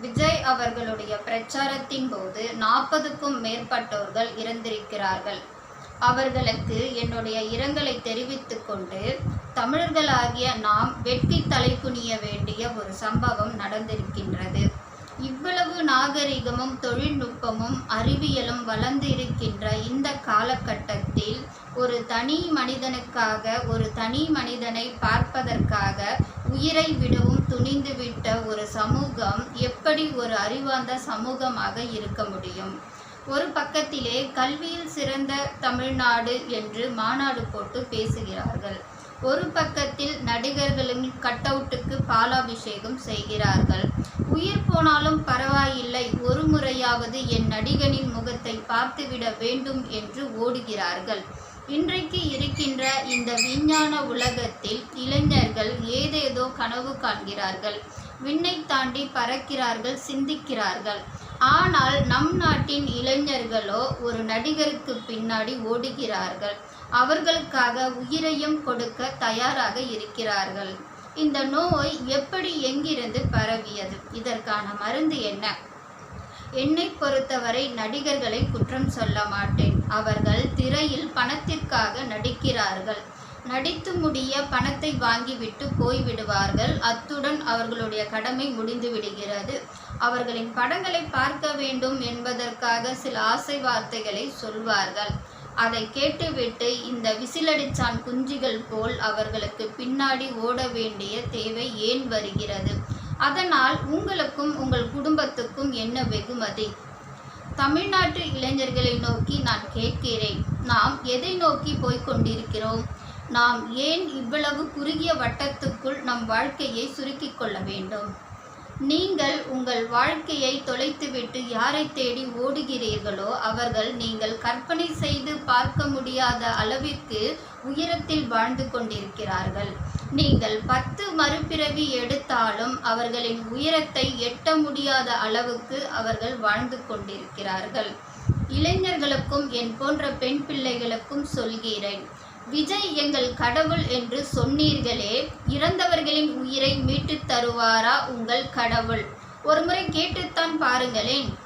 விஜய் அவர்களுடைய பிரச்சாரத்தின் போது நாற்பதுக்கும் மேற்பட்டோர்கள் இறந்திருக்கிறார்கள். அவர்களுக்கு என்னுடைய இரங்கலை தெரிவித்துக் கொண்டு தமிழர்களாகிய நாம் வெட்கி தலை குனிய வேண்டிய ஒரு சம்பவம் நடந்திருக்கின்றது. இவ்வளவு நாகரிகமும் தொழில்நுட்பமும் அறிவியலும் வளர்ந்து இருக்கின்ற இந்த காலகட்டத்தில் ஒரு தனி மனிதனுக்காக ஒரு தனி மனிதனை பார்ப்பதற்காக உயிரை விடவும் துணிந்துவிட்ட ஒரு சமூகம் எப்படி ஒரு அறிவார்ந்த சமூகமாக இருக்க முடியும்? ஒரு பக்கத்திலே கல்வியில் சிறந்த தமிழ்நாடு என்று மாநாடு போட்டு பேசுகிறார்கள். ஒரு பக்கத்தில் நடிகர்களின் கட்டவுட்டுக்கு பாலாபிஷேகம் செய்கிறார்கள். உயிர் போனாலும் பரவாயில்லை ஒரு முறையாவது என் நடிகனின் முகத்தை பார்த்துவிட வேண்டும் என்று ஓடுகிறார்கள். இன்றைக்கு இருக்கின்ற இந்த விஞ்ஞான உலகத்தில் இளைஞர்கள் ஏதேதோ கனவு காண்கிறார்கள். விண்ணை தாண்டி பறக்கிறார்கள் சிந்திக்கிறார்கள். ஆனால் நம் நாட்டின் இளைஞர்களோ ஒரு நடிகருக்கு பின்னாடி ஓடுகிறார்கள். அவர்களுக்காக உயிரையும் கொடுக்க தயாராக இருக்கிறார்கள். இந்த நோய் எப்படி எங்கிருந்து பரவியது? இதற்கான மருந்து என்ன? என்னை பொறுத்தவரை நடிகர்களை குற்றம் சொல்ல மாட்டேன். அவர்கள் திரையில் பணத்திற்காக நடிக்கிறார்கள். நடித்து முடிய பணத்தை வாங்கிவிட்டு போய்விடுவார்கள். அத்துடன் அவர்களுடைய கடமை முடிந்து விடுகிறது. அவர்களின் படங்களை பார்க்க வேண்டும் என்பதற்காக சில ஆசை வார்த்தைகளை சொல்வார்கள். அதை கேட்டுவிட்டு இந்த விசிலடிச்சான் குஞ்சுகள் போல் அவர்களுக்கு பின்னாடி ஓட வேண்டிய தேவை ஏன் வருகிறது? அதனால் உங்களுக்கும் உங்கள் குடும்பத்துக்கும் என்ன வெகுமதி? தமிழ்நாட்டு இளைஞர்களை நோக்கி நான் கேட்கிறேன். நாம் எதை நோக்கி போய்கொண்டிருக்கிறோம் நாம் ஏன் இவ்வளவு குறுகிய வட்டத்துக்குள் நம் வாழ்க்கையை சுருக்கிக் கொள்ள வேண்டும்? நீங்கள் உங்கள் வாழ்க்கையை தொலைத்துவிட்டு யாரை தேடி ஓடுகிறீர்களோ அவர்கள் நீங்கள் கற்பனை செய்து பார்க்க முடியாத அளவிற்கு உயரத்தில் வாழ்ந்து கொண்டிருக்கிறார்கள். நீங்கள் பத்து மறுபிறவி எடுத்தாலும் அவர்களின் உயரத்தை எட்ட முடியாத அளவுக்கு அவர்கள் வாழ்ந்து கொண்டிருக்கிறார்கள். இளைஞர்களுக்கும் என் போன்ற பெண் பிள்ளைகளுக்கும் சொல்கிறேன். விஜய் எங்கள் கடவுள் என்று சொன்னீர்களே இறந்தவர்களின் உயிரை மீட்டுத் தருவாரா உங்கள் கடவுள்? ஒருமுறை கேட்டுத்தான் பாருங்களேன்.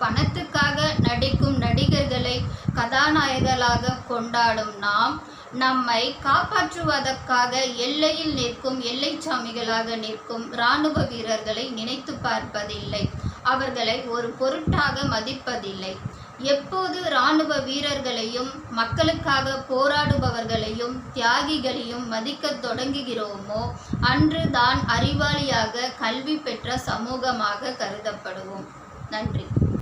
பணத்துக்காக நடிக்கும் நடிகர்களை கதாநாயகர்களாக கொண்டாடும் நாம் நம்மை காப்பாற்றுவதற்காக எல்லையில் நிற்கும் எல்லை சாமிகளாக நிற்கும் இராணுவ வீரர்களை நினைத்து பார்ப்பதில்லை. அவர்களை ஒரு பொருட்டாக மதிப்பதில்லை. எப்போது இராணுவ வீரர்களையும் மக்களுக்காக போராடுபவர்களையும் தியாகிகளையும் மதிக்கத் தொடங்குகிறோமோ அன்று தான் அறிவாளியாக கல்வி பெற்ற சமூகமாக கருதப்படுவோம். நன்றி.